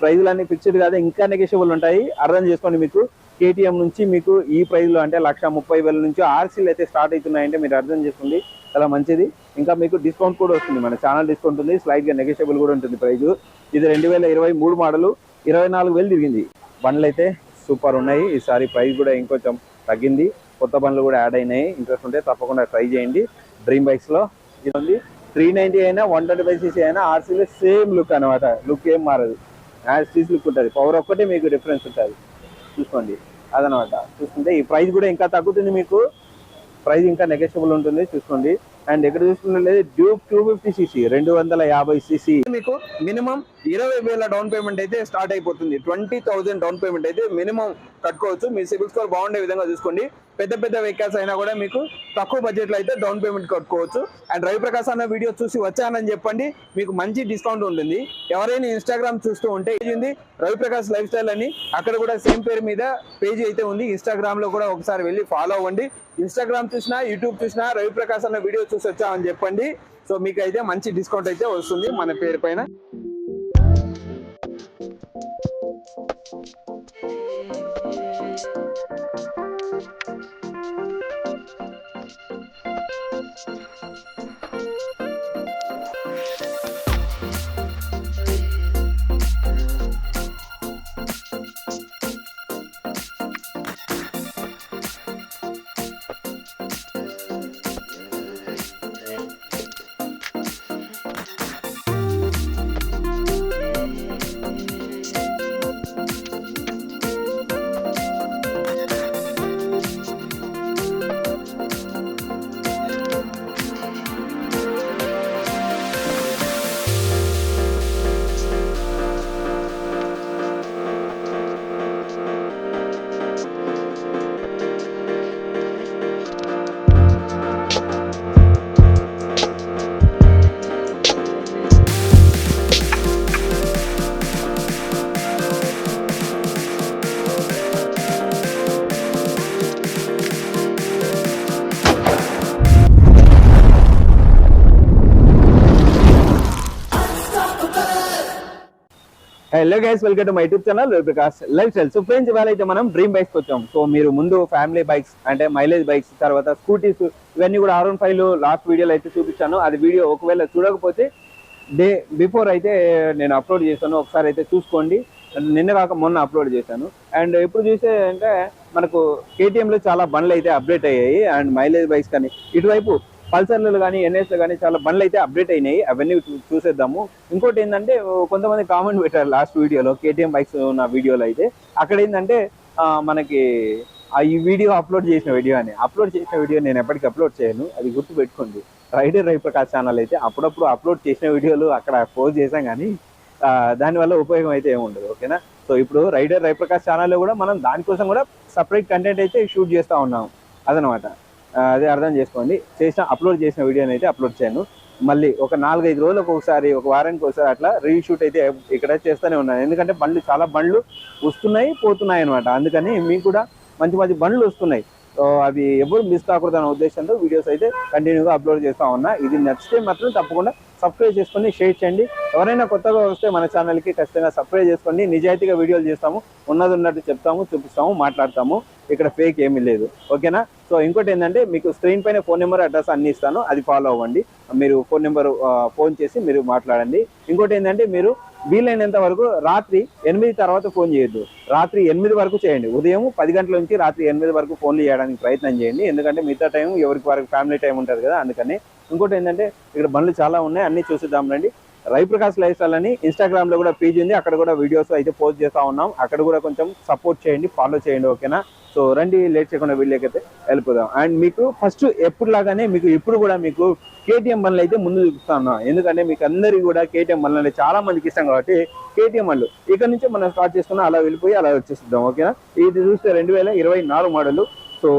ప్రైజ్లు అన్ని ఫిక్స్డ్ కాదు ఇంకా నెగోషియబుల్ ఉంటాయి. అర్థం చేసుకోండి మీకు. కేటీఎం నుంచి మీకు ఈ ప్రైజ్లో అంటే లక్ష ముప్పై వేల నుంచి ఆర్సీలు అయితే స్టార్ట్ అవుతున్నాయంటే మీరు అర్థం చేసుకోండి. చాలా మంచిది. ఇంకా మీకు డిస్కౌంట్ కూడా వస్తుంది. మన ఛానల్ డిస్కౌంట్ ఉంది. స్లైట్గా నెగోషియబుల్ కూడా ఉంటుంది ప్రైజ్. ఇది రెండు వేల ఇరవై మూడు మోడలు ఇరవై నాలుగు వేలు తిరిగింది. బండ్లు అయితే సూపర్ ఉన్నాయి. ఈసారి ప్రైస్ కూడా ఇంకొంచెం తగ్గింది. కొత్త బండ్లు కూడా యాడ్ అయినాయి. ఇంట్రెస్ట్ ఉంటే తప్పకుండా ట్రై చేయండి. డ్రీమ్ బైక్స్లో ఇది ఉంది. త్రీ నైంటీ అయినా వన్ ట్వంటీ ఫైవ్ సీసీ అయినా ఆర్సీలో సేమ్ లుక్ అనమాట లుక్ ఏం మారదు. యాజ్ సీసీ లుక్ ఉంటుంది. పవర్ ఒక్కటే మీకు డిఫరెన్స్ ఉంటుంది. చూసుకోండి. అదనమాట. చూసుకుంటే ఈ ప్రైస్ కూడా ఇంకా తగ్గుతుంది మీకు. ప్రైస్ ఇంకా నెగెషియబుల్ ఉంటుంది. చూసుకోండి. అండ్ ఎక్కడ చూసుకున్నట్లయితే డ్యూక్ టూ ఫిఫ్టీ సీసీ రెండు వందల యాభై సీసీ మీకు మినిమం ఇరవై వేల డౌన్ పేమెంట్ అయితే స్టార్ట్ అయిపోతుంది. ట్వంటీ థౌసండ్ డౌన్ పేమెంట్ అయితే మినిమం కట్టుకోవచ్చు. మీ సిబిల్ స్కోర్ బాగుండే విధంగా చూసుకోండి. పెద్ద పెద్ద వెహికల్స్ అయినా కూడా మీకు తక్కువ బడ్జెట్లో అయితే డౌన్ పేమెంట్ కట్టుకోవచ్చు. అండ్ రవి ప్రకాశ్ అన్న వీడియో చూసి వచ్చానని చెప్పండి. మీకు మంచి డిస్కౌంట్ ఉంటుంది. ఎవరైనా ఇన్స్టాగ్రామ్ చూస్తూ ఉంటే ఇది ఉంది? రవి ప్రకాశ్ లైఫ్ స్టైల్ అని అక్కడ కూడా సేమ్ పేరు మీద పేజీ అయితే ఉంది. ఇన్స్టాగ్రామ్లో కూడా ఒకసారి వెళ్ళి ఫాలో అవ్వండి. ఇన్స్టాగ్రామ్ చూసినా యూట్యూబ్ చూసినా రవి ప్రకాశ్ అన్న వీడియో చూసి వచ్చామని చెప్పండి. సో మీకు అయితే మంచి డిస్కౌంట్ అయితే వస్తుంది మన పేరు పైన. Thank you. Hello guys welcome to my YouTube channel Prakash lifestyle so friends ఇవాళ అయితే మనం డ్రీమ్ బైక్స్ వచ్చాం సో మీరు ముందు ఫ్యామిలీ బైక్స్ అంటే మైలేజ్ బైక్స్ తర్వాత స్కూటీస్ ఇవన్నీ కూడా ఆర్ వన్ ఫైవ్ లాస్ట్ వీడియోలో అయితే చూపించాను. అది వీడియో ఒకవేళ చూడకపోతే డే బిఫోర్ అయితే నేను అప్లోడ్ చేశాను. ఒకసారి అయితే చూసుకోండి. నిన్న కాక మొన్న అప్లోడ్ చేశాను. అండ్ ఇప్పుడు చూస్తే అంటే మనకు కేటీఎంలో చాలా బండ్లు అయితే అప్డేట్ అయ్యాయి. అండ్ మైలేజ్ బైక్స్ కానీ ఇటువైపు పల్సర్లు కానీ ఎన్ఎస్లు కానీ చాలా బండ్లు అయితే అప్డేట్ అయినాయి. అవన్నీ చూసేద్దాము. ఇంకోటి ఏంటంటే కొంతమంది కామెంట్ పెట్టారు లాస్ట్ వీడియోలో కేటీఎం బైక్స్ ఉన్న వీడియోలో అయితే. అక్కడ ఏంటంటే మనకి ఆ ఈ వీడియో అప్లోడ్ చేసిన వీడియో అని. అప్లోడ్ చేసిన వీడియో నేను ఎప్పటికీ అప్లోడ్ చేయను. అది గుర్తు పెట్టుకోండి రైడర్ రై ఛానల్ అయితే అప్పుడప్పుడు అప్లోడ్ చేసిన వీడియోలు అక్కడ పోస్ట్ చేసాం కానీ దానివల్ల ఉపయోగం అయితే ఏముండదు ఓకేనా? సో ఇప్పుడు రైడర్ రై ప్రకాష్ ఛానల్లో కూడా మనం దానికోసం కూడా సపరేట్ కంటెంట్ అయితే షూట్ చేస్తూ ఉన్నాం. అదనమాట. అదే అర్థం చేసుకోండి. చేసిన అప్లోడ్ చేసిన వీడియోని అయితే అప్లోడ్ చేయను. మళ్ళీ ఒక నాలుగైదు రోజులకు ఒకసారి ఒక వారానికి ఒకసారి అట్లా రీషూట్ అయితే ఇక్కడ చేస్తూనే ఉన్నాను. ఎందుకంటే బండ్లు చాలా బండ్లు వస్తున్నాయి పోతున్నాయి అనమాట అందుకని మీకు కూడా మంచి మంచి బండ్లు వస్తున్నాయి. అవి ఎవరు మిస్ కాకూడదు అనే ఉద్దేశంతో వీడియోస్ అయితే కంటిన్యూగా అప్లోడ్ చేస్తూ ఉన్నా. ఇది నచ్చితే మాత్రం తప్పకుండా సబ్స్క్రైబ్ చేసుకొని షేర్ చేయండి. ఎవరైనా కొత్తగా వస్తే మన ఛానల్కి ఖచ్చితంగా సబ్స్క్రైబ్ చేసుకోండి. నిజాయితీగా వీడియోలు చేస్తాము. ఉన్నది ఉన్నట్టు చెప్తాము చూపిస్తాము మాట్లాడతాము. ఇక్కడ ఫేక్ ఏమీ లేదు. ఓకేనా? సో ఇంకోటి ఏంటంటే మీకు స్క్రీన్ పైన ఫోన్ నెంబర్ అడ్రస్ అన్ని ఇస్తాను. అది ఫాలో అవ్వండి. మీరు ఫోన్ నెంబర్ ఫోన్ చేసి మీరు మాట్లాడండి. ఇంకోటి ఏంటంటే మీరు వీలైనంత వరకు రాత్రి ఎనిమిది తర్వాత ఫోన్ చేయొద్దు. రాత్రి ఎనిమిది వరకు చేయండి. ఉదయం పది గంటల నుంచి రాత్రి ఎనిమిది వరకు ఫోన్లు చేయడానికి ప్రయత్నం చేయండి. ఎందుకంటే మిగతా టైం ఎవరికి వారికి ఫ్యామిలీ టైం ఉంటుంది కదా అందుకని. ఇంకోటి ఏంటంటే ఇక్కడ బండ్లు చాలా ఉన్నాయి. అన్ని చూసిద్దాం రండి. రై లైఫ్ స్టైల్ అని ఇన్స్టాగ్రామ్లో కూడా పేజ్ ఉంది. అక్కడ కూడా వీడియోస్ అయితే పోస్ట్ చేస్తూ ఉన్నాం. అక్కడ కూడా కొంచెం సపోర్ట్ చేయండి ఫాలో చేయండి. ఓకేనా? సో రండి లేట్ చేయకుండా వీళ్ళకైతే వెళ్ళిపోదాం. అండ్ మీకు ఫస్ట్ ఎప్పుడు లాగానే మీకు ఇప్పుడు కూడా మీకు కేటీఎం బండ్లు అయితే ముందు చూపిస్తాను ఎందుకంటే మీకు అందరికీ కూడా కేటీఎం బండ్లు అంటే చాలా మందికి ఇష్టం కాబట్టి కేటీఎం బండ్లు. ఇక్కడ నుంచి మనం స్టార్ట్ చేసుకున్నా అలా వెళ్ళిపోయి అలా వచ్చేస్తాం ఓకేనా? ఇది చూస్తే రెండు వేల ఇరవై నాలుగు model. So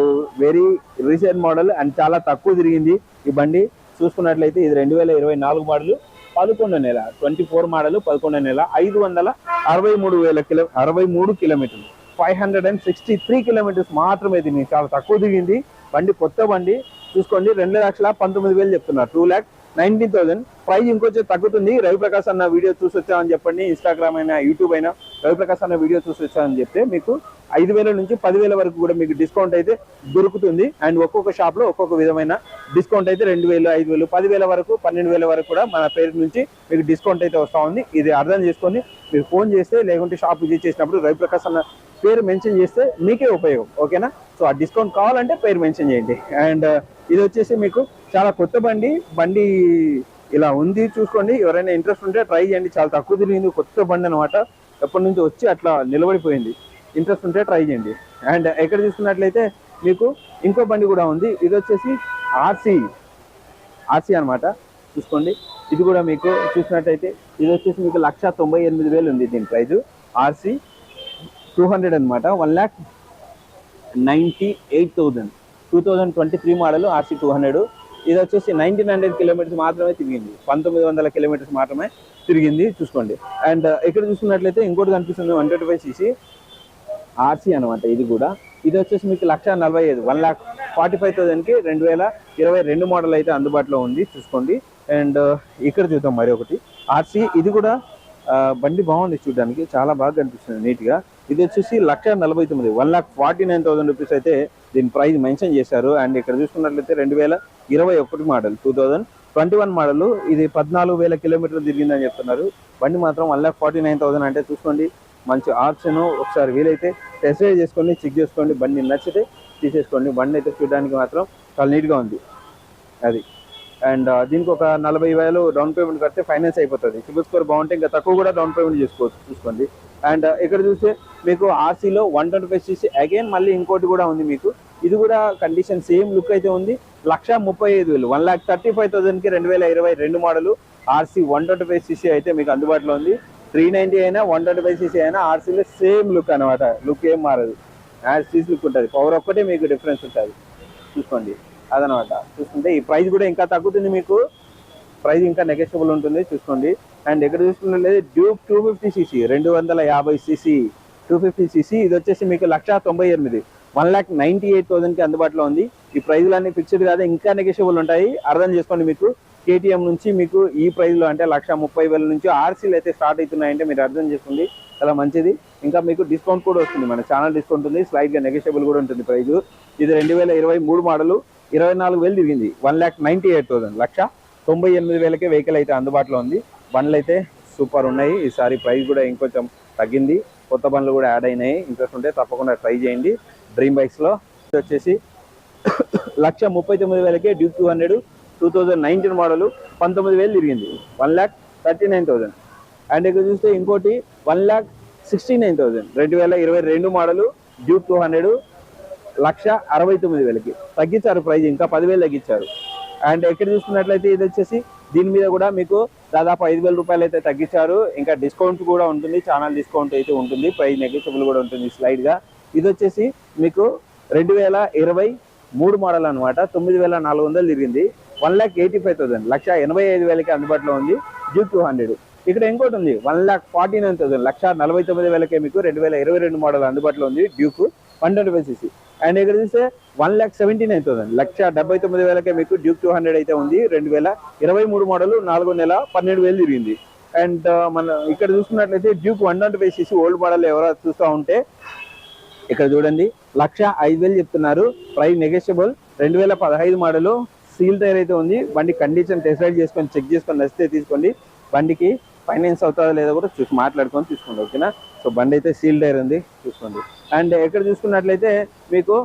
very recent model and చాలా తక్కువ తిరిగింది ఈ బండి. చూసుకున్నట్లయితే ఇది రెండు వేల ఇరవై నాలుగు మోడల్. పదకొండో నెల ట్వంటీ ఫోర్ మోడల్ పదకొండో నెల ఐదు వందల అరవై మూడు వేల కిలో అరవై మూడు కిలోమీటర్లు. Five hundred and sixty three kilometres మాత్రమే దీన్ని చాలా తక్కువ దిగింది. బండి కొత్త బండి. చూసుకోండి రెండు లక్షల పంతొమ్మిది వేలు చెప్తున్నారు. Two lakh nineteen thousand price ఇంకొచ్చి తగ్గుతుంది. రవిప్రకాష్ అన్న వీడియో చూసి వచ్చామని చెప్పండి. ఇన్స్టాగ్రామ్ అయినా యూట్యూబ్ అయినా రవిప్రకాష్ అన్న వీడియో చూసి వచ్చామని చెప్తే మీకు ఐదు వేల నుంచి పదివేల వరకు కూడా మీకు డిస్కౌంట్ అయితే దొరుకుతుంది. అండ్ ఒక్కొక్క షాప్లో ఒక్కొక్క విధమైన డిస్కౌంట్ అయితే రెండు వేలు ఐదు వేలు పదివేల వరకు పన్నెండు వేల వరకు కూడా మన పేరు నుంచి మీకు డిస్కౌంట్ అయితే వస్తూ ఉంది. ఇది అర్థం చేసుకొని మీరు ఫోన్ చేస్తే లేకుంటే షాప్ విజిట్ చేసినప్పుడు రవిప్రకాష్ అన్న పేరు మెన్షన్ చేస్తే మీకే ఉపయోగం ఓకేనా సో ఆ డిస్కౌంట్ కావాలంటే పేరు మెన్షన్ చేయండి. అండ్ uh, ఇది వచ్చేసి మీకు చాలా కొత్త బండి బండి ఇలా ఉంది చూసుకోండి. ఎవరైనా ఇంట్రెస్ట్ ఉంటే ట్రై చేయండి. చాలా తక్కువ తిరిగింది కొత్త బండి అనమాట ఎప్పటి నుంచి వచ్చి అట్లా నిలబడిపోయింది. ఇంట్రెస్ట్ ఉంటే ట్రై చేయండి. అండ్ uh, ఎక్కడ చూసుకున్నట్లయితే మీకు ఇంకో బండి కూడా ఉంది. ఇది వచ్చేసి ఆర్సీ ఆర్సీ అన్నమాట. చూసుకోండి. ఇది కూడా మీకు చూసినట్టయితే ఇది వచ్చేసి మీకు లక్ష తొంభై ఎనిమిది వేలు ఉంది దీని ప్రైజు. ఆర్సీ టూ హండ్రెడ్ అనమాట one lakh ninety eight thousand two thousand twenty three model RC two hundred ఇది వచ్చేసి నైన్టీన్ హండ్రెడ్ కిలోమీటర్స్ మాత్రమే తిరిగింది. పంతొమ్మిది వందల కిలోమీటర్స్ మాత్రమే తిరిగింది. చూసుకోండి. అండ్ uh, ఇక్కడ చూసుకున్నట్లయితే ఇంకోటి కనిపిస్తుంది. One twenty five CC RC అనమాట ఇది కూడా. ఇది వచ్చేసి మీకు లక్ష నలభై ఐదు వన్ ల్యాక్ ఫార్టీ ఫైవ్ థౌసండ్కి రెండు వేల ఇరవై రెండు మోడల్ అయితే అందుబాటులో ఉంది. చూసుకోండి. అండ్ uh, ఇక్కడ చూద్దాం మరి ఒకటి. ఆర్సీ ఇది కూడా uh, బండి బాగుంది చూడడానికి. చాలా బాగా కనిపిస్తుంది. నీట్గా ఇది వచ్చేసి లక్ష నలభై తొమ్మిది one lakh forty nine thousand rupees అయితే దీని ప్రైస్ మెన్షన్ చేశారు. అండ్ ఇక్కడ చూసుకున్నట్లయితే రెండు వేల ఇరవై ఒకటి model two thousand twenty one model ఇది పద్నాలుగు వేల కిలోమీటర్లు తిరిగిందని చెప్తున్నారు. బండి మాత్రం one lakh forty nine thousand అంటే చూసుకోండి మంచి ఆప్షన్. ఒకసారి వీలైతే టెస్ట్ డ్రైవ్ చేసుకోండి చెక్ చేసుకోండి బండి నచ్చితే తీసేసుకోండి. బండి అయితే చూడడానికి మాత్రం చాలా నీట్గా ఉంది. అది. అండ్ దీనికి ఒక నలభై వేలు డౌన్ పేమెంట్ కడితే ఫైనాన్స్ అయిపోతుంది. సిబిల్ స్కోర్ బాగుంటే ఇంకా తక్కువ కూడా డౌన్ పేమెంట్ చేసుకోవచ్చు. చూసుకోండి. అండ్ ఇక్కడ చూస్తే మీకు ఆర్సీలో one twenty five CC again మళ్ళీ ఇంకోటి కూడా ఉంది మీకు. ఇది కూడా కండిషన్ సేమ్ లుక్ అయితే ఉంది. లక్ష ముప్పై ఐదు వేలు వన్ లాక్ థర్టీ ఫైవ్ థౌసండ్కి రెండు వేల ఇరవై రెండు model RC one twenty five CC అయితే మీకు అందుబాటులో ఉంది. త్రీ నైంటీ అయినా వన్ ట్వంటీ ఫైవ్ సీసీ అయినా ఆర్సీలో సేమ్ లుక్ అనమాట లుక్ ఏం మారదు. యాజ్ లుక్ ఉంటుంది. పవర్ ఒక్కటే మీకు డిఫరెన్స్ ఉంటుంది. చూసుకోండి. అదనమాట చూసుకుంటే ఈ ప్రైస్ కూడా ఇంకా తగ్గుతుంది మీకు. ప్రైస్ ఇంకా నెగెషియబుల్ ఉంటుంది చూసుకోండి. అండ్ ఎక్కడ చూసుకున్నట్లయితే డ్యూక్ టూ ఫిఫ్టీ సీసీ రెండు వందల యాభై సీసీ టూ ఫిఫ్టీ సీసీ ఇది వచ్చేసి మీకు లక్ష తొంభై ఎనిమిది. వన్ ల్యాక్ నైన్టీ ఎయిట్ థౌసండ్కి అందుబాటులో ఉంది. ఈ ప్రైజ్లన్నీ ఫిక్స్డ్ కాదు ఇంకా నెగెషియబుల్ ఉంటాయి. అర్థం చేసుకోండి మీకు. కేటీఎం నుంచి మీకు ఈ ప్రైజ్లో అంటే లక్ష ముప్పై వేల నుంచి ఆర్సీలు అయితే స్టార్ట్ అవుతున్నాయంటే మీరు అర్థం చేసుకోండి. చాలా మంచిది. ఇంకా మీకు డిస్కౌంట్ కూడా వస్తుంది. మన ఛానల్ డిస్కౌంట్ ఉంది. స్లైడ్గా నెగెషియబుల్ కూడా ఉంటుంది ప్రైజు. ఇది రెండు వేల ఇరవై మూడు మోడలు ఇరవై నాలుగు వేలు తిరిగింది one lakh ninety eight thousand. లక్ష తొంభై ఎనిమిది వేలకే వెహికల్ అయితే అందుబాటులో ఉంది. బండ్లు అయితే సూపర్ ఉన్నాయి. ఈసారి ప్రైస్ కూడా ఇంకొంచెం తగ్గింది. కొత్త బండ్లు కూడా యాడ్ అయినాయి. ఇంట్రెస్ట్ ఉంటే తప్పకుండా ట్రై చేయండి. డ్రీమ్ బైక్స్లో వచ్చేసి లక్ష ముప్పై తొమ్మిది వేలకే Duke two hundred two thousand nineteen model పంతొమ్మిది వేలు తిరిగింది. One lakh thirty nine thousand and ఇక్కడ చూస్తే ఇంకోటి one lakh sixty nine thousand రెండు వేల ఇరవై రెండు మోడలు డ్యూక్ టూ హండ్రెడ్ లక్ష అరవై తొమ్మిది వేలకి. తగ్గించారు ప్రైజ్ ఇంకా పదివేలు తగ్గించారు. అండ్ ఎక్కడ చూసుకున్నట్లయితే ఇది వచ్చేసి దీని మీద కూడా మీకు దాదాపు ఐదు వేల రూపాయలు అయితే తగ్గించారు. ఇంకా డిస్కౌంట్ కూడా ఉంటుంది. ఛానల్ డిస్కౌంట్ అయితే ఉంటుంది. ప్రైస్ నెగోషియబుల్ కూడా ఉంటుంది స్లైడ్గా. ఇది వచ్చేసి మీకు రెండు వేల ఇరవై మూడు మోడల్ అనమాట తొమ్మిది వేల నాలుగు వందలు తిరిగింది. One lakh eighty five thousand లక్ష ఎనభై ఐదు వేలకి అందుబాటులో ఉంది. డ్యూక్ టూ హండ్రెడ్ ఇక్కడ ఇంకోటి ఉంది. One lakh forty nine thousand లక్ష నలభై తొమ్మిది వేలకే మీకు రెండు వేల ఇరవై రెండు మోడల్ అందుబాటులో ఉంది. Duke one twenty five CC and ఇక్కడ చూస్తే one lakh seventy nine thousand లక్ష డెబ్బై తొమ్మిది వేలకే మీకు డ్యూక్ టూ హండ్రెడ్ అయితే ఉంది. రెండు వేల ఇరవై మూడు మోడల్ నాలుగో నెల పన్నెండు వేలు తిరిగింది. అండ్ మన ఇక్కడ చూసుకున్నట్లయితే Duke one twenty five CC old model ఎవరో చూస్తూ ఉంటే ఇక్కడ చూడండి లక్ష ఐదు వేలు చెప్తున్నారు. Price negotiable. రెండు వేల పదహైదు మోడలు సీల్ టైర్ అయితే ఉంది. బండి కండిషన్ టెస్ట్ రైడ్ చేసుకొని చెక్ చేసుకొని నచ్చితే తీసుకోండి. బండికి ఫైనాన్స్ అవుతుందా లేదా కూడా చూసి మాట్లాడుకొని తీసుకోండి ఓకేనా? సో బండి అయితే సీల్ టైర్ ఉంది చూసుకోండి. అండ్ ఎక్కడ చూసుకున్నట్లయితే మీకు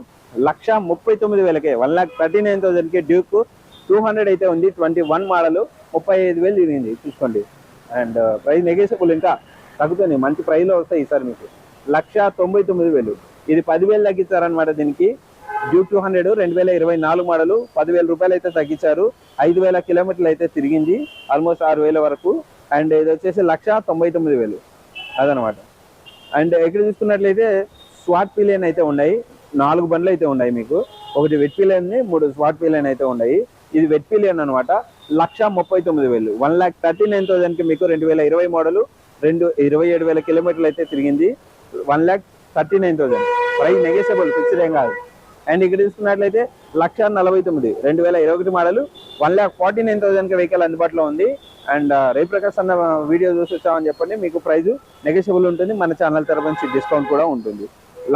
లక్ష ముప్పై తొమ్మిది వేలకే వన్ లాక్ థర్టీ నైన్ థౌసండ్కి డ్యూక్ టూ హండ్రెడ్ అయితే ఉంది ట్వంటీ వన్ మోడల్ ముప్పై ఐదు వేలు తిరిగింది చూసుకోండి. అండ్ uh, ప్రైస్ నెగేసబుల్ ఇంకా తగ్గుతుంది మంచి ప్రైస్లో వస్తాయి ఈసారి మీకు. లక్ష తొంభై తొమ్మిది వేలు. ఇది పదివేలు తగ్గించారనమాట దీనికి. డ్యూ టూ హండ్రెడ్ రెండు వేల ఇరవై నాలుగు మోడలు పదివేల రూపాయలు అయితే తగ్గించారు ఐదు వేల కిలోమీటర్లు అయితే తిరిగింది ఆల్మోస్ట్ ఆరు వేల వరకు. అండ్ ఇది వచ్చేసి లక్ష తొంభై తొమ్మిది వేలు. అదనమాట. అండ్ ఇక్కడ చూసుకున్నట్లయితే స్వాట్ పిలియన్ అయితే ఉన్నాయి. నాలుగు బండ్లు అయితే ఉన్నాయి మీకు. ఒకటి వెట్ పిలియన్ మూడు స్వాట్ పిలియన్ అయితే ఉన్నాయి. ఇది వెట్ పిలియన్ అనమాట లక్ష ముప్పై తొమ్మిది వేలు. వన్ ల్యాక్ థర్టీ నైన్ థౌసండ్కి మీకు రెండు వేల ఇరవై మోడలు రెండు ఇరవై ఏడు వేల కిలోమీటర్లు అయితే తిరిగింది. One lakh thirty nine thousand. Price negotiable fixed ఏం కాదు. అండ్ ఇక్కడ చూసుకున్నట్లయితే లక్ష నలభై తొమ్మిది రెండు వేల ఇరవై ఒకటి model one lakh forty nine థౌసండ్కి vehicle అందుబాటులో ఉంది. అండ్ రేపు ప్రకాష్ అన్న వీడియో చూసి వచ్చామని చెప్పండి. మీకు ప్రైజ్ నెగోషియబుల్ ఉంటుంది. మన ఛానల్ తరపు నుంచి డిస్కౌంట్ కూడా ఉంటుంది.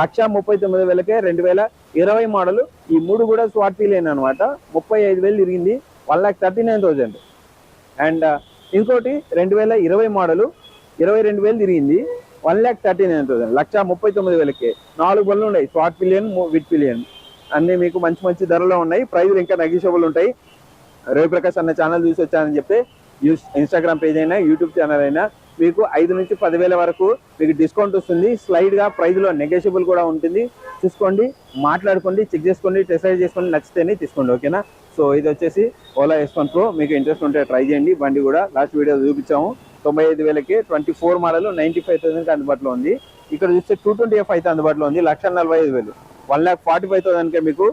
లక్ష ముప్పై తొమ్మిది వేలకే రెండు వేల ఇరవై మోడల్. ఈ మూడు కూడా స్వాట్ ఫీల్ అనమాట ముప్పై ఐదు వేలు తిరిగింది. One lakh thirty nine thousand. And ఇంకోటి రెండు వేల ఇరవై మోడలు. ఇరవై రెండు వేలు తిరిగింది. One lakh thirty nine thousand లక్ష ముప్పై తొమ్మిది వేలకి. నాలుగు బళ్ళు ఉన్నాయి. స్వాట్ పిలియన్ విట్ పిలియన్ అన్నీ మీకు మంచి మంచి ధరలో ఉన్నాయి. ప్రైజులు ఇంకా నెగిషియబుల్ ఉంటాయి. రవిప్రకాష్ అన్న ఛానల్ చూసి వచ్చానని చెప్తే ఇన్స్టాగ్రామ్ పేజ్ అయినా యూట్యూబ్ ఛానల్ అయినా మీకు ఐదు నుంచి పదివేల వరకు మీకు డిస్కౌంట్ వస్తుంది. స్లైడ్గా ప్రైజ్లో నెగోషియబుల్ కూడా ఉంటుంది. చూసుకోండి మాట్లాడుకోండి చెక్ చేసుకోండి డిసైడ్ చేసుకోండి నచ్చితేనే తీసుకోండి ఓకేనా సో ఇది వచ్చేసి ఓలా ఎస్ ప్రో మీకు ఇంట్రెస్ట్ ఉంటే ట్రై చేయండి. బండి కూడా లాస్ట్ వీడియో చూపించాము. తొంభై ఐదు వేలకి twenty four model ninety five థౌసండ్కి అందుబాటులో ఉంది. ఇక్కడ చూస్తే టూ ట్వంటీ ఎఫ్ అయితే అందుబాటులో ఉంది. లక్ష నలభై ఐదు వేలు. వన్ ల్యాక్ ఫార్టీ ఫైవ్ థౌసండ్కే మీకు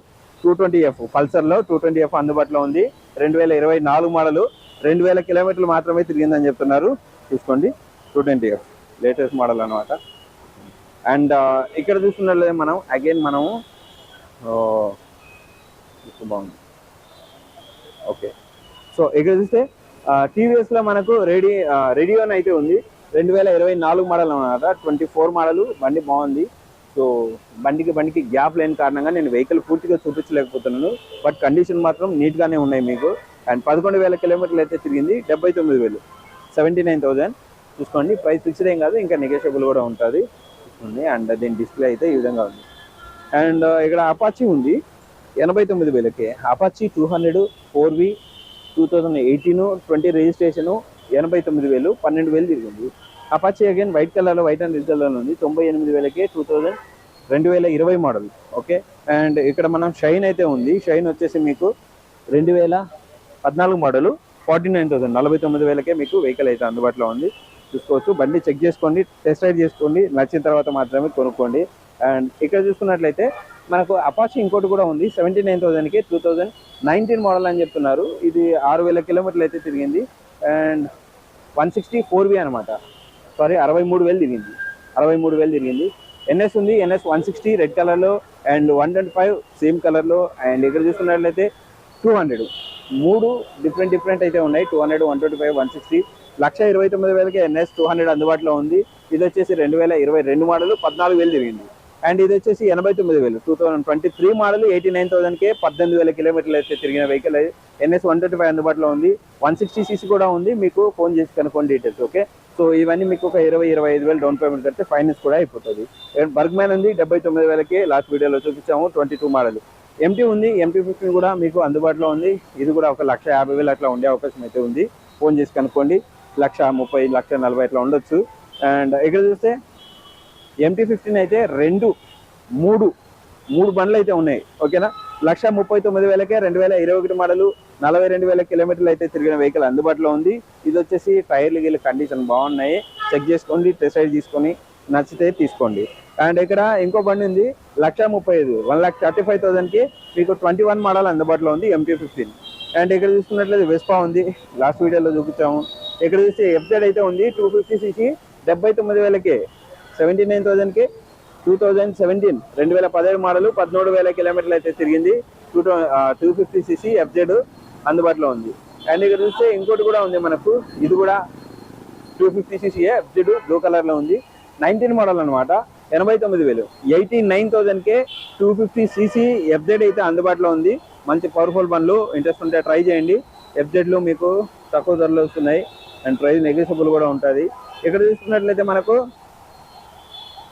టూ ట్వంటీ ఎఫ్ పల్సర్లో టూ ట్వంటీ ఎఫ్ అందుబాటులో ఉంది. రెండు వేల ఇరవై నాలుగు మోడలు రెండు వేల కిలోమీటర్లు మాత్రమే తిరిగిందని చెప్తున్నారు. చూసుకోండి. Two twenty F latest model అనమాట అండ్ ఇక్కడ చూస్తున్నట్లయితే మనం అగైన్ మనము బాగుంది. ఓకే. సో ఇక్కడ చూస్తే టీవీఎస్లో మనకు రెడీ రెడియోన్ అయితే ఉంది. రెండు వేల ఇరవై నాలుగు మోడల్ అనమాట ట్వంటీ ఫోర్ మోడల్. బండి బాగుంది. సో బండికి బండికి గ్యాప్ లేని కారణంగా నేను వెహికల్ పూర్తిగా చూపించలేకపోతున్నాను. బట్ కండిషన్ మాత్రం నీట్గానే ఉన్నాయి మీకు. అండ్ పదకొండు వేల కిలోమీటర్లు అయితే తిరిగింది. డెబ్బై తొమ్మిది వేలు. Seventy nine thousand. చూసుకోండి ప్రైస్ ఫిక్స్డ్ ఏం కాదు ఇంకా నెగోషియబుల్ కూడా ఉంటుంది. చూసుకోండి అండ్ దీని డిస్ప్లే అయితే ఈ విధంగా ఉంది. అండ్ ఇక్కడ అపాచీ ఉంది. ఎనభై తొమ్మిది వేలకి. Apache two hundred four V two thousand eighteen twenty registration ఎనభై తొమ్మిది వేలు పన్నెండు వేలు తిరిగింది. అపాచీ అగైన్ వైట్ కలర్లో వైట్ అండ్ రెడ్ కలర్లో ఉంది. తొంభై ఎనిమిది వేలకి టూ థౌజండ్ రెండు వేల ఇరవై మోడల్ ఓకే అండ్ ఇక్కడ మనం షైన్ అయితే ఉంది. షైన్ వచ్చేసి మీకు రెండు వేల పద్నాలుగు మోడల్ ఫార్టీ నైన్ థౌసండ్ నలభై తొమ్మిది వేలకే మీకు వెహికల్ అయితే అందుబాటులో ఉంది. చూసుకోవచ్చు. బండి చెక్ చేసుకోండి టెస్ట్ రైడ్ చేసుకోండి నచ్చిన తర్వాత మాత్రమే కొనుక్కోండి. అండ్ ఇక్కడ చూసుకున్నట్లయితే మనకు అపాచీ ఇంకోటి కూడా ఉంది సెవెంటీ నైన్ థౌసండ్కి టూ థౌజండ్ నైన్టీన్ మోడల్ అని చెప్తున్నారు. ఇది ఆరు వేల కిలోమీటర్లు అయితే తిరిగింది. And one sixty four V అనమాట సారీ అరవై మూడు వేలు తిరిగింది. అరవై మూడు వేలు తిరిగింది. ఎన్ఎస్ ఉంది ఎన్ఎస్ వన్ సిక్స్టీ రెడ్ కలర్లో and one twenty five same కలర్లో అండ్ ఇక్కడ చూసుకున్నట్లయితే టూ హండ్రెడ్ మూడు డిఫరెంట్ డిఫరెంట్ అయితే ఉన్నాయి. Two hundred one twenty five one sixty లక్ష ఇరవై తొమ్మిది వేలకి ఎన్ఎస్ టూ హండ్రెడ్ అందుబాటులో ఉంది. ఇది వచ్చేసి రెండు వేల ఇరవై రెండు మోడల్ పద్నాలుగు వేలు తిరిగింది. అండ్ ఇది వచ్చేసి ఎనభై తొమ్మిది వేలు. Two thousand twenty three model eighty nine థౌసండ్కే పద్దెనిమిది వేల కిలోమీటర్లు అయితే తిరిగిన vehicle NS one twenty five అందుబాటులో ఉంది. వన్ సిక్స్టీ సీసీ కూడా ఉంది. మీకు ఫోన్ చేసి కనుక్కోండి డీటెయిల్స్ ఓకే సో ఇవన్నీ మీకు ఒక ఇరవై ఇరవై ఐదు వేలు డౌన్ పేమెంట్ కడితే ఫైనాన్స్ కూడా అయిపోతుంది. బర్గ్మ్యాన్ ఉంది. డెబ్బై తొమ్మిది వేలకి లాస్ట్ వీడియోలో చూపించాము. ట్వంటీ టూ మోడల్ ఎంటీ ఉంది ఎంటీ ఫిఫ్టీన్ కూడా మీకు అందుబాటులో ఉంది. ఇది కూడా ఒక లక్ష యాభై వేలు అట్లా ఉండే అవకాశం అయితే ఉంది. ఫోన్ చేసి కనుక్కోండి. లక్ష ముప్పై లక్ష నలభై అట్లా ఉండొచ్చు. అండ్ ఇక్కడ చూస్తే ఎంటీ ఫిఫ్టీన్ అయితే రెండు మూడు మూడు బండ్లు అయితే ఉన్నాయి. ఓకేనా? లక్ష ముప్పై తొమ్మిది వేలకే రెండు వేల ఇరవై ఒకటి మోడలు నలభై రెండు వేల కిలోమీటర్లు అయితే తిరిగిన వెహికల్ అందుబాటులో ఉంది. ఇది వచ్చేసి టైర్లు గీళ్ళ కండిషన్ బాగున్నాయి. చెక్ చేసుకోండి టెస్ట్ రైడ్ తీసుకొని నచ్చితే తీసుకోండి. అండ్ ఇక్కడ ఇంకో బండి ఉంది లక్ష ముప్పై ఐదు వన్ లాక్ థర్టీ ఫైవ్ థౌసండ్కి మీకు ట్వంటీ వన్ మోడల్ అందుబాటులో ఉంది ఎంటీ ఫిఫ్టీన్ అండ్ ఇక్కడ చూసుకున్నట్లయితే వెస్పా ఉంది లాస్ట్ వీడియోలో చూపించాము. ఇక్కడ చూస్తే ఎఫ్జెడ్ అయితే ఉంది టూ ఫిఫ్టీ సీసీ డెబ్బై తొమ్మిది వేలకి సెవెంటీ నైన్ థౌసండ్కి టూ థౌజండ్ సెవెంటీన్ రెండు వేల పదిహేడు మోడల్ పదమూడు వేల కిలోమీటర్లు అయితే తిరిగింది. Two two fifty CC FZ అందుబాటులో ఉంది. అండ్ ఇక్కడ చూస్తే ఇంకోటి కూడా ఉంది మనకు ఇది కూడా టూ ఫిఫ్టీ సీసీఏ ఎఫ్జెడ్ బ్లూ కలర్లో ఉంది. నైన్టీన్ మోడల్ అనమాట ఎనభై తొమ్మిది వేలు. ఎయిటీ నైన్ థౌజండ్కే టూ ఫిఫ్టీ సీసీ ఎఫ్జెడ్ అయితే అందుబాటులో ఉంది. మంచి పవర్ఫుల్ బండ్లు ఇంట్రెస్ట్ ఉంటే ట్రై చేయండి. ఎఫ్జెడ్లు మీకు తక్కువ ధరలో వస్తున్నాయి. అండ్ ప్రైస్ నెగోషియబుల్ కూడా ఉంటుంది. ఇక్కడ చూసుకున్నట్లయితే మనకు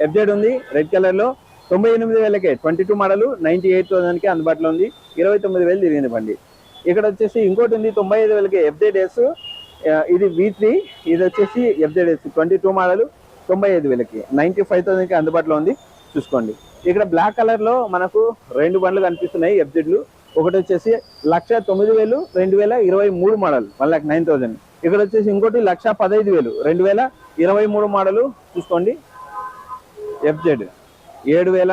ఎఫ్జెడ్ ఉంది రెడ్ కలర్లో. తొంభై ఎనిమిది వేలకే twenty two model ninety eight థౌసండ్కి అందుబాటులో ఉంది. ఇరవై తొమ్మిది వేలు తిరిగింది బండి. ఇక్కడ వచ్చేసి ఇంకోటి ఉంది తొంభై ఐదు వేలకి ఎఫ్జెడ్ ఎస్. ఇది వి త్రీ ఇది వచ్చేసి FZ S. Twenty two model తొంభై ఐదు వేలకి. నైన్టీ ఫైవ్ థౌసండ్కి అందుబాటులో ఉంది. చూసుకోండి. ఇక్కడ బ్లాక్ కలర్లో మనకు రెండు బండ్లు కనిపిస్తున్నాయి ఎఫ్జెడ్లు. ఒకటి వచ్చేసి లక్ష తొమ్మిది వేలు రెండు వేల ఇరవై మూడు model. One lakh nine thousand. ఇక్కడ వచ్చేసి ఇంకోటి లక్ష పదహైదు వేలు రెండు వేల ఇరవై మూడు మోడలు. చూసుకోండి. ఎఫ్జెడ్ ఏడు వేల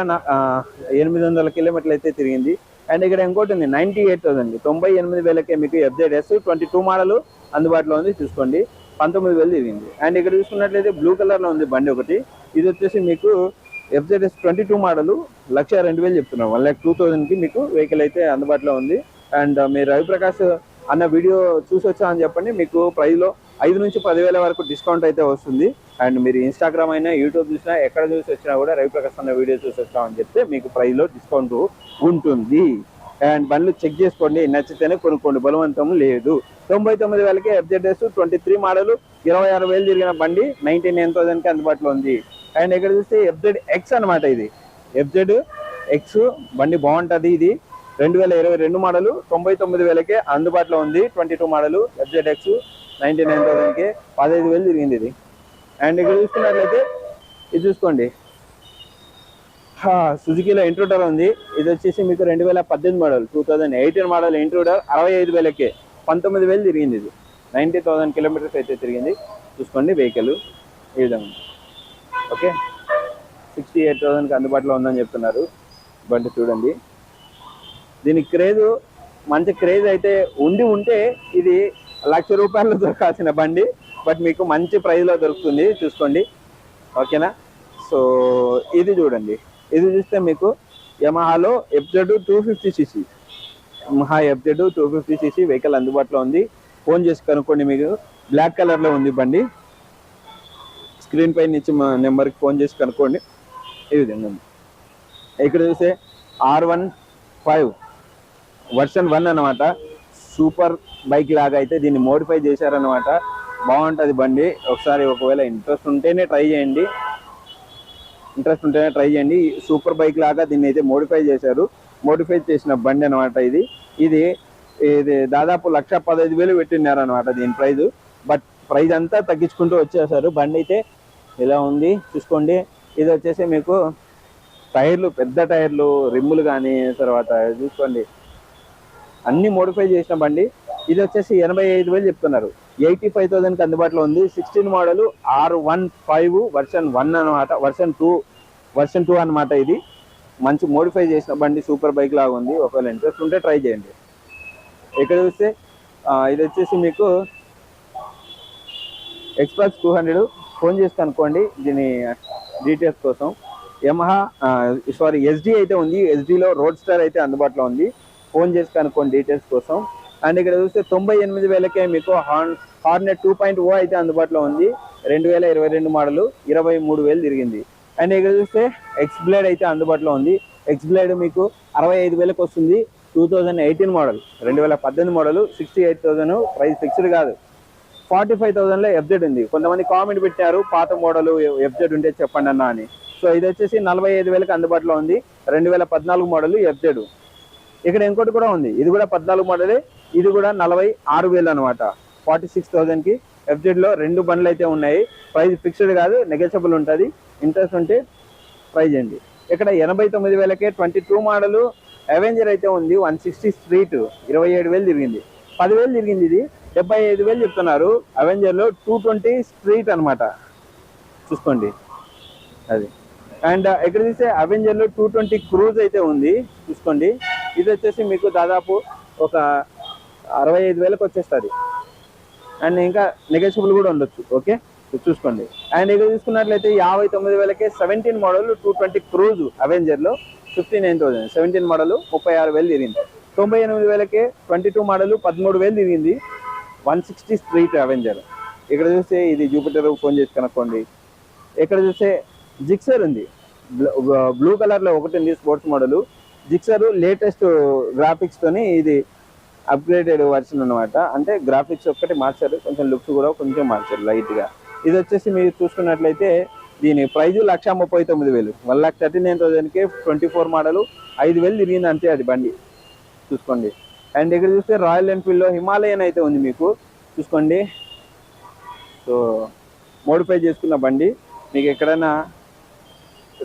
ఎనిమిది వందల కిలోమీటర్లు అయితే తిరిగింది. అండ్ ఇక్కడ ఇంకోటి ఉంది నైంటీ ఎయిట్ థౌసండ్. తొంభై ఎనిమిది వేలకే మీకు FZ S twenty two model అందుబాటులో ఉంది. చూసుకోండి. పంతొమ్మిది వేలు దిగింది. అండ్ ఇక్కడ చూసుకున్నట్లయితే బ్లూ కలర్లో ఉంది బండి ఒకటి. ఇది వచ్చేసి మీకు ఎఫ్జెడ్ఎస్ ట్వంటీ టూ మోడల్ లక్ష రెండు వేలు చెప్తున్నాం. వన్ ల్యాక్ టూ థౌజండ్కి మీకు వెహికల్ అయితే అందుబాటులో ఉంది. అండ్ మీరు రవిప్రకాష్ అన్న వీడియో చూసి వచ్చా అని చెప్పండి. మీకు ప్రైజ్లో ఐదు నుంచి పదివేల వరకు డిస్కౌంట్ అయితే వస్తుంది. అండ్ మీరు ఇన్స్టాగ్రామ్ అయినా యూట్యూబ్ చూసినా ఎక్కడ చూసి వచ్చినా కూడా రవిప్రకాష్ అన్న వీడియో చూసి వచ్చామని చెప్తే మీకు ప్రైజ్లో డిస్కౌంట్ ఉంటుంది. అండ్ బండ్లు చెక్ చేసుకోండి నచ్చితేనే కొనుక్కోండి. బలవంతం లేదు. తొంభై తొమ్మిది వేలకే ఎఫ్జెడ్ఎస్ ట్వంటీ త్రీ మోడల్ ఇరవై ఆరు వేలు తిరిగిన బండి నైన్టీ నైన్ థౌసండ్కి అందుబాటులో ఉంది. అండ్ ఇక్కడ చూస్తే ఎఫ్జెడ్ ఎక్స్ అన్నమాట ఇది. ఎఫ్జెడ్ ఎక్స్ బండి బాగుంటుంది ఇది. రెండు వేల ఇరవై రెండు మోడల్ తొంభై తొమ్మిది వేలకే అందుబాటులో ఉంది. Twenty two model FZ X ninety nine థౌసండ్కి పదహైదు వేలు తిరిగింది ఇది. అండ్ ఇక్కడ చూసుకున్నట్లయితే ఇది చూసుకోండి. సుజుకిలో ఇంట్రూడర్ ఉంది. ఇది వచ్చేసి మీకు రెండు వేల పద్దెనిమిది model two thousand eighteen model Intruder అరవై ఐదు వేలకే. పంతొమ్మిది వేలు తిరిగింది ఇది. నైంటీ థౌసండ్ కిలోమీటర్స్ అయితే తిరిగింది. చూసుకోండి వెహికల్ ఈ విధంగా ఓకే? సిక్స్టీ ఎయిట్ థౌసండ్కి అందుబాటులో ఉందని చెప్తున్నారు. బండి చూడండి. దీని క్రేజ్ మంచి క్రేజ్ అయితే ఉండి ఉంటే ఇది లక్ష రూపాయలు దొరకాల్సిన బండి. బట్ మీకు మంచి ప్రైస్లో దొరుకుతుంది. చూసుకోండి. ఓకేనా? సో ఇది చూడండి. ఇది చూస్తే మీకు యమహాలో FZ two fifty CC Yamaha FZ two fifty CC vehicle అందుబాటులో ఉంది. ఫోన్ చేసి కనుక్కోండి మీకు. బ్లాక్ కలర్లో ఉంది బండి. స్క్రీన్ పైన ఇచ్చి మా నెంబర్కి ఫోన్ చేసి కనుక్కోండి. ఈ విధంగా ఉంది. ఇక్కడ చూస్తే R one five version one అనమాట సూపర్ బైక్ లాగా అయితే దీన్ని మోడిఫై చేశారనమాట బాగుంటుంది బండి. ఒకసారి ఒకవేళ ఇంట్రెస్ట్ ఉంటేనే ట్రై చేయండి. ఇంట్రెస్ట్ ఉంటేనే ట్రై చేయండి. సూపర్ బైక్ లాగా దీన్ని అయితే మోడిఫై చేశారు. మోడిఫై చేసిన బండి అనమాట ఇది. ఇది ఇది దాదాపు లక్ష పదహైదు వేలు పెట్టినారు అనమాట దీని ప్రైజ్. బట్ ప్రైజ్ అంతా తగ్గించుకుంటూ వచ్చేసారు. బండి అయితే ఇలా ఉంది. చూసుకోండి. ఇది వచ్చేసి మీకు టైర్లు పెద్ద టైర్లు రిమ్ములు కానీ తర్వాత చూసుకోండి. అన్ని మోడిఫై చేసిన బండి. ఇది వచ్చేసి ఎనభై ఐదు వేలు చెప్తున్నారు. ఎయిటీ ఫైవ్ థౌసండ్కి అందుబాటులో ఉంది. Sixteen model R one five version one అనమాట వర్షన్ టూ వర్షన్ టూ అనమాట ఇది. మంచి మోడిఫై చేసిన బండి సూపర్ బైక్ లాగా ఉంది. ఒకవేళ ఇంట్రెస్ట్ ఉంటే ట్రై చేయండి. ఇక్కడ చూస్తే ఇది వచ్చేసి మీకు ఎక్స్ప్రెస్ టూ హండ్రెడ్ ఫోన్ చేసి కనుక్కోండి దీని డీటెయిల్స్ కోసం. యమహా సారీ ఎస్డి అయితే ఉంది. ఎస్డిలో రోడ్ స్టార్ అయితే అందుబాటులో ఉంది. ఫోన్ చేసి కనుక్కోండి డీటెయిల్స్ కోసం. అండ్ ఇక్కడ చూస్తే తొంభై ఎనిమిది వేలకే మీకు horn Hornet two point O అయితే అందుబాటులో ఉంది. రెండు వేల ఇరవై రెండు మోడలు ఇరవై మూడు వేలు తిరిగింది. అండ్ ఇక్కడ చూస్తే ఎక్స్ బ్లేడ్ అయితే అందుబాటులో ఉంది. ఎక్స్ బ్లేడ్ మీకు అరవై ఐదు వేలకు వస్తుంది. Two thousand eighteen model. రెండు వేల పద్దెనిమిది model sixty eight thousand price fixed కాదు. ఫార్టీ ఫైవ్ థౌజండ్లో ఎఫ్జెడ్ ఉంది. కొంతమంది కామెంట్ పెట్టారు పాత మోడల్ ఎఫ్జెడ్ ఉంటే చెప్పండి అన్న అని. సో ఇది వచ్చేసి నలభై ఐదు వేలకు అందుబాటులో ఉంది. రెండు వేల పద్నాలుగు మోడల్ ఎఫ్జెడ్ ఇక్కడ ఇంకోటి కూడా ఉంది. ఇది కూడా పద్నాలుగు మోడలే. ఇది కూడా నలభై ఆరు వేలు అనమాట ఫార్టీ సిక్స్ థౌజండ్కి ఎఫ్జెడ్లో రెండు బండ్లు అయితే ఉన్నాయి. ప్రైస్ ఫిక్స్డ్ కాదు నెగోషియబుల్ ఉంటుంది. ఇంట్రెస్ట్ ఉంటే ప్రైజ్ అండి ఇక్కడ ఎనభై తొమ్మిది వేలకే ట్వంటీ టూ మోడల్. అవెంజర్ అయితే ఉంది వన్ సిక్స్టీ స్ట్రీట్. ఇరవై ఏడు వేలు తిరిగింది. పదివేలు తిరిగింది ఇది. డెబ్బై ఐదు వేలు చెప్తున్నారు. అవెంజర్లో టూ ట్వంటీ స్ట్రీట్ అనమాట చూసుకోండి. అది. అండ్ ఇక్కడ చూస్తే అవెంజర్లో టూ ట్వంటీ క్రూజ్ అయితే ఉంది. చూసుకోండి. ఇది వచ్చేసి మీకు దాదాపు ఒక అరవై ఐదు వేలకు వచ్చేస్తుంది. అండ్ ఇంకా నెగోషియబుల్ కూడా ఉండొచ్చు ఓకే చూసుకోండి. అండ్ ఇక్కడ చూసుకున్నట్లయితే యాభై తొమ్మిది వేలకే seventeen model two twenty cruise అవెంజర్లో fifty nine thousand seventeen model ముప్పై ఆరు వేలు తిరిగింది. తొంభై ఎనిమిది వేలకే ట్వంటీ టూ మోడల్ పదమూడు వేలు తిరిగింది వన్ సిక్స్టీ స్ట్రీట్ అవెంజర్ ఇక్కడ చూస్తే ఇది జూపిటర్ ఫోన్ చేసి కనుక్కోండి. ఇక్కడ చూస్తే జిక్సర్ ఉంది. బ్లూ కలర్లో ఒకటి ఉంది స్పోర్ట్స్ మోడల్ జిక్సర్ లేటెస్ట్ గ్రాఫిక్స్తోని ఇది అప్గ్రేడెడ్ వర్షన్ అన్నమాట. అంటే గ్రాఫిక్స్ ఒక్కటి మార్చారు కొంచెం లుక్స్ కూడా కొంచెం మార్చారు లైట్గా ఇది వచ్చేసి మీరు చూసుకున్నట్లయితే దీని ప్రైజ్ లక్ష ముప్పై తొమ్మిది వేలు. వన్ ల్యాక్ థర్టీ నైన్ థౌసండ్కి ట్వంటీ ఫోర్ మోడల్ ఐదు వేలు తిరిగింది అంతే అది బండి. చూసుకోండి. అండ్ ఇక్కడ చూస్తే రాయల్ ఎన్ఫీల్డ్లో హిమాలయన్ అయితే ఉంది మీకు. చూసుకోండి. సో మోడిఫై చేసుకున్న బండి. మీకు ఎక్కడైనా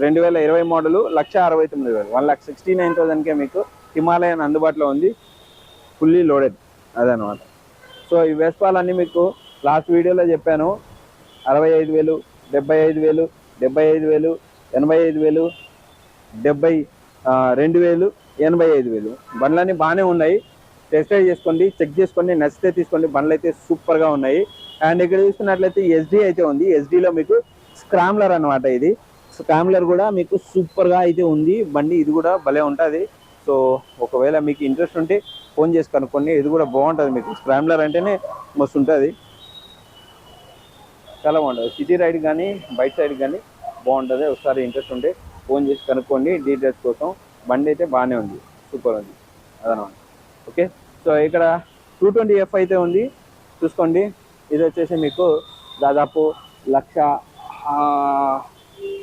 రెండు వేల ఇరవై మోడల్ లక్ష అరవై తొమ్మిది వేలు. వన్ లాక్ సిక్స్టీ నైన్ థౌసండ్కే మీకు హిమాలయన్ అందుబాటులో ఉంది. ఫుల్లీ లోడెడ్ అదనమాట సో ఈ వేస్పాలన్నీ మీకు లాస్ట్ వీడియోలో చెప్పాను. అరవై ఐదు వేలు డెబ్బై ఐదు వేలు డెబ్బై ఐదు వేలు ఎనభై ఐదు వేలు డెబ్బై రెండు వేలు ఎనభై ఐదు వేలు. బండ్లన్నీ బాగానే ఉన్నాయి. టెస్ట్ డ్రైవ్ చేసుకోండి చెక్ చేసుకోండి నచ్చితే తీసుకోండి. బండ్లు అయితే సూపర్గా ఉన్నాయి. అండ్ ఇక్కడ చూసుకున్నట్లయితే ఎస్డి అయితే ఉంది. ఎస్డిలో మీకు స్క్రామ్లర్ అన్నమాట ఇది. స్కామ్లర్ కూడా మీకు సూపర్గా అయితే ఉంది. బండి ఇది కూడా భలే ఉంటుంది. సో ఒకవేళ మీకు ఇంట్రెస్ట్ ఉంటే ఫోన్ చేసి కనుక్కోండి. ఇది కూడా బాగుంటుంది మీకు. స్క్రామ్లర్ అంటేనే మస్తు ఉంటుంది. చాలా బాగుంటుంది. సిటీ రైడ్ కానీ బయట సైడ్ కానీ బాగుంటుంది. ఒకసారి ఇంట్రెస్ట్ ఉంటే ఫోన్ చేసి కనుక్కోండి. డీటెయిల్స్ కోసం బండి అయితే బాగానే ఉంది. సూపర్ ఉంది. అదనమాట. ఓకే? సో ఇక్కడ టూ ట్వంటీ ఎఫ్ అయితే ఉంది. చూసుకోండి. ఇది వచ్చేసి మీకు దాదాపు లక్ష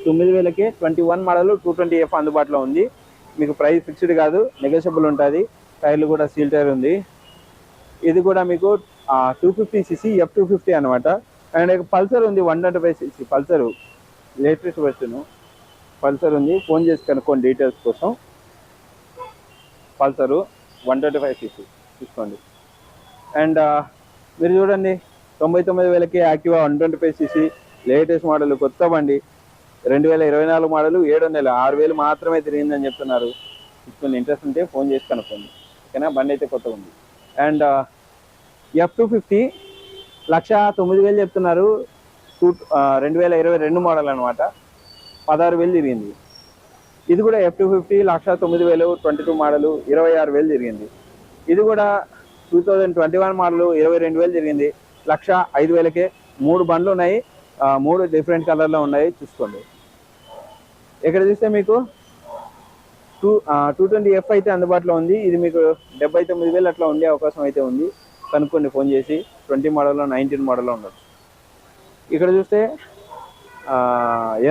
తొమ్మిది వేలకి twenty one model two twenty F అందుబాటులో ఉంది. మీకు ప్రైస్ ఫిక్స్డ్ కాదు నెగోషియబుల్ ఉంటుంది. టైర్లు కూడా సీల్ టైర్ ఉంది. ఇది కూడా మీకు two fifty CC F two fifty అనమాట అండ్ పల్సర్ ఉంది one twenty five CC Pulsar latest version Pulsar ఉంది. ఫోన్ చేసి కనుక్కోండి డీటెయిల్స్ కోసం. Pulsar one twenty five CC తీసుకోండి. అండ్ మీరు చూడండి తొంభై తొమ్మిది వేలకి Activa one twenty five CC latest model కొత్త బండి. రెండు వేల ఇరవై నాలుగు మోడల్ ఏడు వందల ఆరు వేలు మాత్రమే తిరిగిందని చెప్తున్నారు. చూసుకుని ఇంట్రెస్ట్ ఉంటే ఫోన్ చేసి కనుక్కోండి. ఓకేనా? బండి అయితే కొత్తగా ఉంది. అండ్ ఎఫ్ టూ ఫిఫ్టీ లక్ష తొమ్మిది వేలు చెప్తున్నారు. టూ రెండు వేల ఇరవై రెండు మోడల్ అనమాట పదహారు వేలు తిరిగింది. ఇది కూడా ఎఫ్ టూ ఫిఫ్టీ లక్ష తొమ్మిది వేలు ట్వంటీ టూ మోడల్ ఇరవై ఆరు వేలు తిరిగింది. ఇది కూడా two thousand twenty one model ఇరవై రెండు వేలు తిరిగింది. లక్ష ఐదు వేలకే మూడు బండ్లు ఉన్నాయి. మూడు డిఫరెంట్ కలర్లో ఉన్నాయి చూసుకోండి. ఇక్కడ చూస్తే మీకు? టూ టూ ట్వంటీ ఎఫ్ అయితే అందుబాటులో ఉంది. ఇది మీకు డెబ్బై తొమ్మిది వేలు అట్లా ఉండే అవకాశం అయితే ఉంది. కనుక్కోండి ఫోన్ చేసి. ట్వంటీ మోడల్లో నైన్టీన్ మోడల్లో ఉండదు ఇక్కడ చూస్తే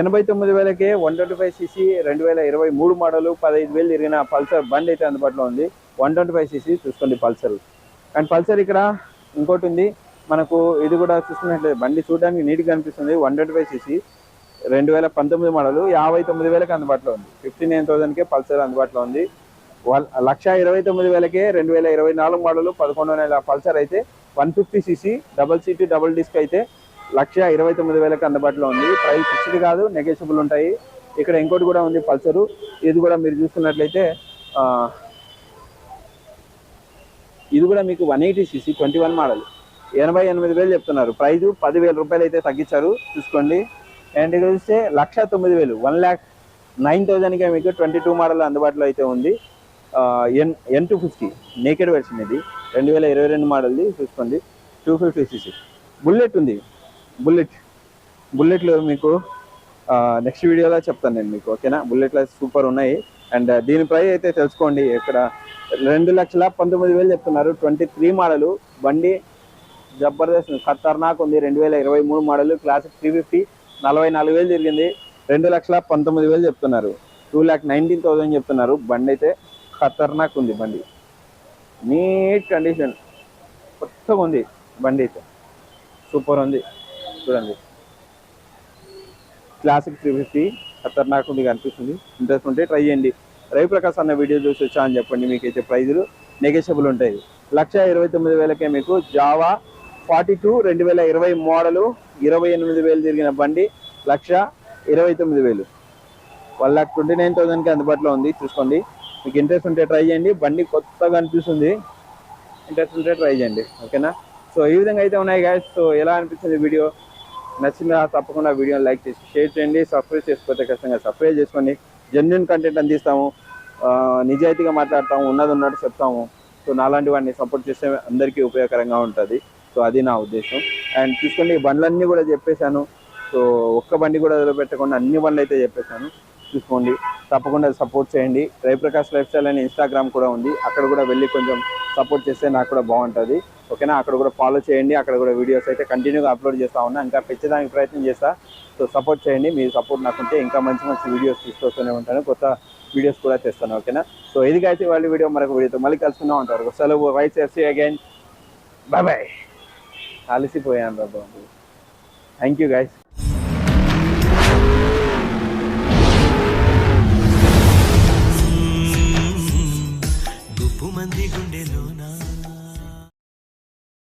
ఎనభై తొమ్మిది వేలకే వన్ ట్వంటీ ఫైవ్ సీసీ రెండు వేల ఇరవై మూడు మోడల్ పదహైదు వేలు తిరిగిన పల్సర్ బండి అయితే అందుబాటులో ఉంది. వన్ ట్వంటీ ఫైవ్ సీసీ చూసుకోండి పల్సర్. అండ్ పల్సర్ ఇక్కడ ఇంకోటి ఉంది. మనకు ఇది కూడా చూసుకున్నట్లయితే బండి చూడడానికి నీట్గా కనిపిస్తుంది వన్ ట్వంటీ ఫైవ్ సీసీ రెండు వేల పంతొమ్మిది మోడల్ యాభై తొమ్మిది వేలకు అందుబాటులో ఉంది. ఫిఫ్టీ నైన్ థౌసండ్కే పల్సర్ అందుబాటులో ఉంది. లక్ష ఇరవై తొమ్మిది వేలకే రెండు వేల ఇరవై నాలుగు మోడల్ పదకొండు నెల పల్సర్ అయితే one fifty CC double CT double disc అయితే లక్ష ఇరవై తొమ్మిది వేలకు అందుబాటులో ఉంది. ప్రైస్ ఫిక్స్డ్ కాదు నెగోషియబుల్ ఉంటాయి. ఇక్కడ ఇంకోటి కూడా ఉంది పల్సరు ఇది కూడా మీరు చూసుకున్నట్లయితే ఇది కూడా మీకు one eighty CC twenty one model ఎనభై ఎనిమిది వేలు చెప్తున్నారు. ప్రైజు పదివేల రూపాయలు అయితే తగ్గించారు. చూసుకోండి. అండ్ ఇక్కడ చూస్తే లక్ష తొమ్మిది వేలు. వన్ ల్యాక్ నైన్ థౌజండ్కే మీకు ట్వంటీ టూ మోడల్ అందుబాటులో అయితే ఉంది. N N two fifty naked version ఇది. రెండు వేల ఇరవై రెండు మోడల్ది చూసుకోండి. Two fifty CC. బుల్లెట్ ఉంది. బుల్లెట్. బుల్లెట్లు మీకు నెక్స్ట్ వీడియోలో చెప్తాను నేను మీకు ఓకేనా? బుల్లెట్లో సూపర్ ఉన్నాయి. అండ్ దీని ప్రైస్ అయితే తెలుసుకోండి. ఇక్కడ రెండు లక్షల పంతొమ్మిది వేలు చెప్తున్నారు. Twenty three model. బండి జబర్దస్త్ ఖతర్నాక్ ఉంది. రెండు వేల ఇరవై మూడు మోడల్ క్లాసిక్ త్రీ ఫిఫ్టీ నలభై నాలుగు వేలు తిరిగింది రెండు లక్షల పంతొమ్మిది వేలు చెప్తున్నారు. టూ ల్యాక్ నైన్టీన్ థౌసండ్ చెప్తున్నారు. బండి అయితే ఖతర్నాక్ ఉంది బండి. Neat condition. కొత్తగా ఉంది బండి అయితే. సూపర్ ఉంది. చూడండి. క్లాసిక్ త్రీ ఫిఫ్టీ ఖతర్నాక్ ఉంది కనిపిస్తుంది. ఇంట్రెస్ట్ ఉంటే ట్రై చేయండి. రవి ప్రకాశ్ అన్న వీడియో చూసి వచ్చా అని చెప్పండి. మీకు అయితే ప్రైజులు నెగోషియబుల్ ఉంటాయి. లక్ష ఇరవై తొమ్మిది వేలకే మీకు జావా ఫార్టీ టూ రెండు వేల ఇరవై మోడలు ఇరవై ఎనిమిది వేలు తిరిగిన బండి లక్ష ఇరవై తొమ్మిది వేలు. వన్ ల్యాక్ ట్వంటీ నైన్ థౌసండ్కి అందుబాటులో ఉంది చూసుకోండి. మీకు ఇంట్రెస్ట్ ఉంటే ట్రై చేయండి బండి కొత్తగా అనిపిస్తుంది ఇంట్రెస్ట్ ఉంటే ట్రై చేయండి ఓకేనా? సో ఈ విధంగా అయితే ఉన్నాయి గాయస్ సో ఎలా అనిపిస్తుంది వీడియో? నచ్చిందా? తప్పకుండా వీడియోని లైక్ చేసి షేర్ చేయండి సబ్స్క్రైబ్ చేసుకోతే ఖచ్చితంగా సబ్స్క్రైబ్ చేసుకోండి. జెన్యున్ కంటెంట్ అందిస్తాము. నిజాయితీగా మాట్లాడతాము ఉన్నది ఉన్నట్టు చెప్తాము. సో నాలాంటి వాడిని సపోర్ట్ చేస్తే అందరికీ ఉపయోగకరంగా ఉంటుంది. సో అది నా ఉద్దేశం. అండ్ చూసుకోండి బండ్లన్నీ కూడా చెప్పేశాను. సో ఒక్క బండి కూడా వదిలిపెట్టకుండా అన్ని బండ్లు అయితే చెప్పేశాను. చూసుకోండి తప్పకుండా సపోర్ట్ చేయండి. రవిప్రకాష్ లైఫ్ స్టైల్ అనే ఇన్స్టాగ్రామ్ కూడా ఉంది. అక్కడ కూడా వెళ్ళి కొంచెం సపోర్ట్ చేస్తే నాకు కూడా బాగుంటుంది. ఓకేనా? అక్కడ కూడా ఫాలో చేయండి. అక్కడ కూడా వీడియోస్ అయితే కంటిన్యూగా అప్లోడ్ చేస్తా ఉన్నా. ఇంకా పెంచడానికి ప్రయత్నం చేస్తా. సో సపోర్ట్ చేయండి. మీ సపోర్ట్ నాకుంటే ఇంకా మంచి మంచి వీడియోస్ తీసుకొస్తూనే ఉంటాను. కొత్త వీడియోస్ కూడా చేస్తాను ఓకేనా? సో ఇది అయితే వాళ్ళ వీడియో మరొక వీడియోతో మళ్ళీ కలుసుకుందాం ఉంటారు సెలవు. రైట్ చేసి అగైన్ బాయ్ బాయ్ అలసిపోయాను రా బాబు. థ్యాంక్ యూ గాయస్ గుండెలు